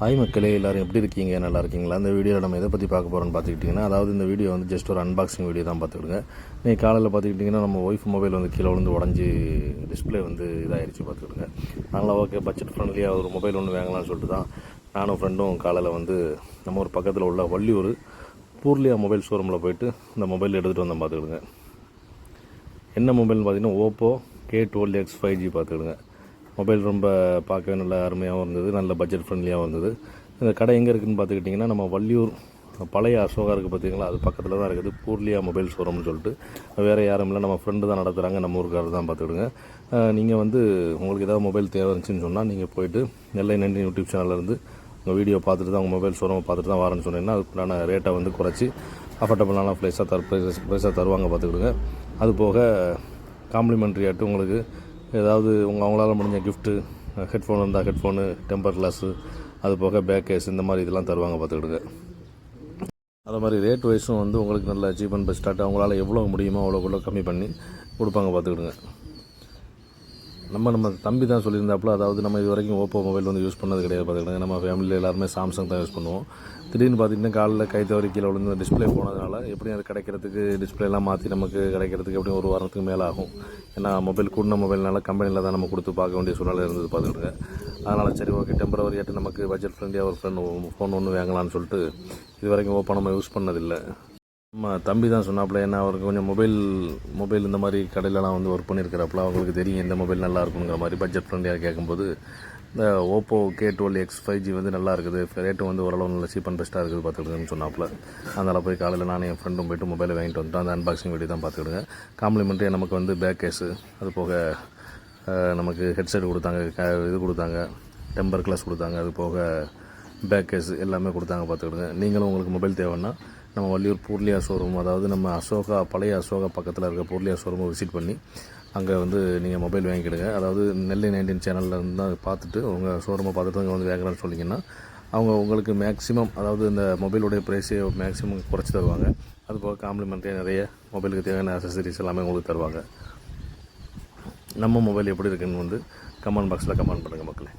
Hi மக்களே எல்லாரும் எப்படி இருக்கீங்க? நல்லா இருக்கீங்களா? இந்த வீடியோவில் நம்ம எதை பற்றி பார்க்க போகிறோம்னு பார்த்துக்கிட்டிங்கன்னா அதாவது இந்த வீடியோ வந்து ஜஸ்ட் ஒரு அன்பாக்சிங் வீடியோ தான் பார்த்துக்கிடுங்க. நீங்கள் காலையில் பார்த்துக்கிட்டிங்கன்னா நம்ம ஒய்ஃப் மொபைல் வந்து கீழே விழுந்து உடஞ்சி டிஸ்பிளே வந்து இதாகிடுச்சு பார்த்துக்கிடுங்க. அதனால் ஓகே பட்ஜெட் ஃப்ரெண்ட்லியாக ஒரு மொபைல் ஒன்று வாங்கலாம்னு சொல்லிட்டு தான் நானும் ஃப்ரெண்டும் காலையில் வந்து நம்ம ஒரு பக்கத்தில் உள்ள வள்ளியூர் பூர்லியா மொபைல் ஷோரூமில் போயிட்டு இந்த மொபைல் எடுத்துகிட்டு வந்தோம் பார்த்துக்கிடுங்க. என்ன மொபைல்னு பார்த்தீங்கன்னா Oppo K twelve X five G பார்த்துக்கிடுங்க. மொபைல் ரொம்ப பார்க்கவே நல்ல அருமையாகவும் இருந்தது நல்ல பட்ஜெட் ஃப்ரெண்ட்லியாகவும் இருந்தது. இந்த கடை எங்கே இருக்குதுன்னு பார்த்துக்கிட்டிங்கன்னா நம்ம வள்ளியூர் பழைய அசோகா இருக்குது பார்த்தீங்களா அது பக்கத்தில் தான் இருக்குது. பூர்லியா மொபைல் ஷோரூம்னு சொல்லிட்டு. வேறு யாரும் இல்லை நம்ம ஃப்ரெண்டு தான் நடத்துகிறாங்க நம்ம ஊருக்காரர் தான் பார்த்துக்கிடுங்க. நீங்கள் வந்து உங்களுக்கு ஏதாவது மொபைல் தேவை இருந்துச்சுன்னு சொன்னால் நீங்கள் போயிட்டு நெல்லை நன்றி யூடியூப் சேனல்லேருந்து உங்கள் வீடியோ பார்த்துட்டு தான் உங்கள் மொபைல் ஷோரூமை பார்த்துட்டு தான் வரேன்னு சொன்னீங்கன்னா அதுக்குண்டான ரேட்டை வந்து குறைச்சி அஃபர்டபுளான ப்ளேஸாக தர் ப்ரைஸ் ப்ரைஸாக தருவாங்க பார்த்துக்கிடுங்க. அது போக காம்ப்ளிமெண்ட்ரி ஆட்டு உங்களுக்கு ஏதாவது உங்கள் அவங்களால முடிஞ்ச கிஃப்ட்டு ஹெட்ஃபோன் இருந்தால் ஹெட்ஃபோனு டெம்பர் கிளாஸு அது போக பேக் கேஸ் இந்த மாதிரி இதெல்லாம் தருவாங்க பார்த்துக்கிடுங்க. அதே மாதிரி ரேட் வைஸும் வந்து உங்களுக்கு நல்ல சீப் அண்ட் பெஸ்ட்டாக அவங்களால எவ்வளோ முடியுமோ அவ்வளோக்குள்ள கம்மி பண்ணி கொடுப்பாங்க பார்த்துக்கிடுங்க. நம்ம நம்ம தம்பி தான் சொல்லியிருந்தாப்புல அதாவது நம்ம இது வரைக்கும் ஓப்போ மொபைல் வந்து யூஸ் பண்ணது கிடையாது பார்த்துக்கிடுங்க நம்ம ஃபேமிலியில் எல்லாருமே சாம்சங் தான் யூஸ் பண்ணுவோம். திடீர்னு பார்த்திங்கன்னா காலில் கை தவறி கீழே விழுந்து டிஸ்பிளே போனதுனால எப்படியும் அது கிடைக்கிறதுக்கு டிஸ்பிளேலாம் மாற்றி நமக்கு கிடைக்கிறதுக்கு எப்படியும் ஒரு வாரத்துக்கு மேலே ஆகும். ஏன்னா மொபைல் கூடின மொபைல்னால கம்பெனியில் தான் நம்ம கொடுத்து பார்க்க வேண்டிய சூழ்நிலை இருந்தது பார்த்துக்கிடுங்க அதனால் சரி ஓகே டெம்பரவரி ஆட்டு நமக்கு பட்ஜெட் ஃப்ரெண்ட்லியாக ஒரு ஃப்ரெண்ட் ஃபோன் ஒன்று வாங்கலாம்னு சொல்லிட்டு இது வரைக்கும் ஓப்போ நம்ம யூஸ் பண்ணதில்லை. நம்ம தம்பி தான் சொன்னாப்புல ஏன்னா அவருக்கு கொஞ்சம் மொபைல் மொபைல் இந்த மாதிரி கடையிலலாம் வந்து ஒர்க் பண்ணியிருக்கிறாப்புல அவங்களுக்கு தெரியும் இந்த மொபைல் நல்லா இருக்குங்கிற மாதிரி பட்ஜெட் ஃப்ரெண்ட்லியாக கேட்கும்போது இந்த Oppo K twelve X five G வந்து நல்லா இருக்குது ரேட்டும் வந்து ஓரளவு நல்ல சீப் அண்ட் பெஸ்ட்டாக இருக்குது பார்த்துக்கிடுங்கன்னு சொன்னாப்புல. அதனால் போய் காலையில் நானும் என் ஃப்ரெண்டும் போயிட்டு மொபைலை வாங்கிட்டு வந்துட்டோம் அந்த அன்பாக்சிங் வீடியோ தான் பார்த்துக்கிடுங்க. காம்ப்ளிமெண்ட்டே நமக்கு வந்து பேக் கேஸு அது போக நமக்கு ஹெட்செட் கொடுத்தாங்க க- இது கொடுத்தாங்க டெம்பர் கிளாஸ் கொடுத்தாங்க அது போக பேக் கேஸ் எல்லாமே கொடுத்தாங்க பார்த்துக்கிடுங்க. நீங்களும் உங்களுக்கு மொபைல் தேவைன்னா நம்ம வள்ளியூர் பூர்லியா ஷோரூம் அதாவது நம்ம அசோகா பழைய அசோகா பக்கத்தில் இருக்க பூர்லியா ஷோரூமை விசிட் பண்ணி அங்கே வந்து நீங்கள் மொபைல் வாங்கிக்கிடுங்க. அதாவது நெல்லை நைன்டீன் சேனலில் இருந்து தான் பார்த்துட்டு உங்கள் ஷோரூமை பார்த்துட்டு அங்கே வந்து வாங்குறான்னு சொன்னீங்கன்னா அவங்க உங்களுக்கு மேக்ஸிமம் அதாவது இந்த மொபைலுடைய ப்ரைஸை மேக்ஸிமம் குறைச்சி தருவாங்க. அதுபோக காம்ப்ளிமெண்ட்டே நிறைய மொபைலுக்கு தேவையான அசசரிஸ் எல்லாமே உங்களுக்கு தருவாங்க. நம்ம மொபைல் எப்படி இருக்குன்னு வந்து கமெண்ட் பாக்ஸில் கமெண்ட் பண்ணுங்கள் மக்களே.